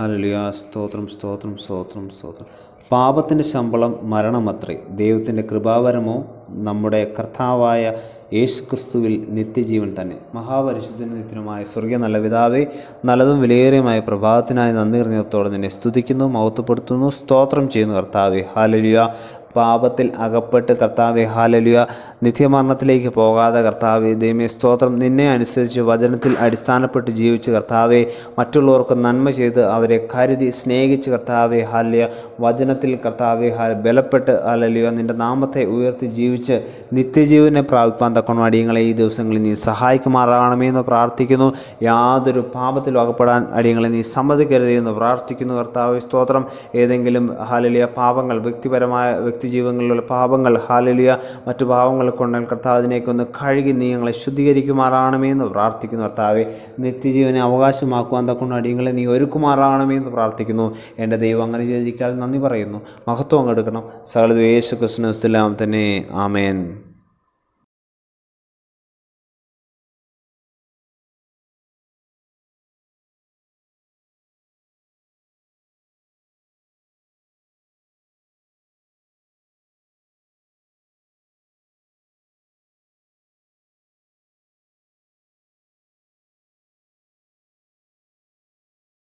Hallelujah സ്തോത്രം സ്തോത്രം സ്തോത്രം സ്തോത്രം. പാപത്തിന്റെ ശമ്പളം മരണമത്രേ. ദൈവത്തിന്റെ കൃപാവരമോ നമ്മുടെ കർത്താവായ യേശുക്രിസ്തുവിൽ നിത്യജീവൻ തന്നെ. മഹാപരിശുദ്ധ നിത്യനുമായ സ്വർഗീയ നല്ല പിതാവേ നല്ലതും വിലയേറിയമായ പ്രഭാതത്തിനായി നന്ദി അറിഞ്ഞത്തോടെ നിന്നെ സ്തുതിക്കുന്നു മഹത്വപ്പെടുത്തുന്നു സ്തോത്രം ചെയ്യുന്നു കർത്താവെ. ഹാലലിയ. പാപത്തിൽ അകപ്പെട്ട് കർത്താവെ ഹാലലിയ നിത്യമരണത്തിലേക്ക് പോകാതെ കർത്താവെ ദൈവമേ സ്തോത്രം. നിന്നെ അനുസരിച്ച് വചനത്തിൽ അടിസ്ഥാനപ്പെട്ട് ജീവിച്ച് കർത്താവെ മറ്റുള്ളവർക്ക് നന്മ ചെയ്ത് അവരെ കരുതി സ്നേഹിച്ച് കർത്താവെ ഹാലിയ വചനത്തിൽ കർത്താവെ ഹാ ബലപ്പെട്ട് ഹാലലിയ നിന്റെ നാമത്തെ ഉയർത്തി ജീവിച്ച് നിത്യജീവനെ പ്രാപിപ്പാൻ തക്കണം അടിയങ്ങളെ ഈ ദിവസങ്ങളിൽ നീ സഹായിക്കുമാറാകണമേ എന്ന് പ്രാർത്ഥിക്കുന്നു. യാതൊരു പാപത്തിലും അകപ്പെടാൻ അടിയങ്ങളെ നീ സമ്മതിക്കരുതേ എന്ന് പ്രാർത്ഥിക്കുന്നു കർത്താവ് സ്തോത്രം. ഏതെങ്കിലും ഹാലലിയ പാപങ്ങൾ വ്യക്തിപരമായ വ്യക്തിജീവങ്ങളിലുള്ള പാപങ്ങൾ ഹാലലിയ. മറ്റു പാപങ്ങൾ കൊണ്ടെങ്കിൽ കർത്താവ് അതിനേക്കൊന്ന് കഴുകി നീ ശുദ്ധീകരിക്കുമാറാണമേ എന്ന് പ്രാർത്ഥിക്കുന്നു കർത്താവെ. നിത്യജീവനെ അവകാശമാക്കുവാൻ തക്കൊണ്ട് അടിയങ്ങളെ നീ ഒരുക്കുമാറാണമേ എന്ന് പ്രാർത്ഥിക്കുന്നു. എന്റെ ദൈവം അങ്ങനെ ചെയ്തിരിക്കാൻ നന്ദി പറയുന്നു. മഹത്വം അങ്ങെടുക്കണം സകല യേശു തന്നെ. ആമേൻ.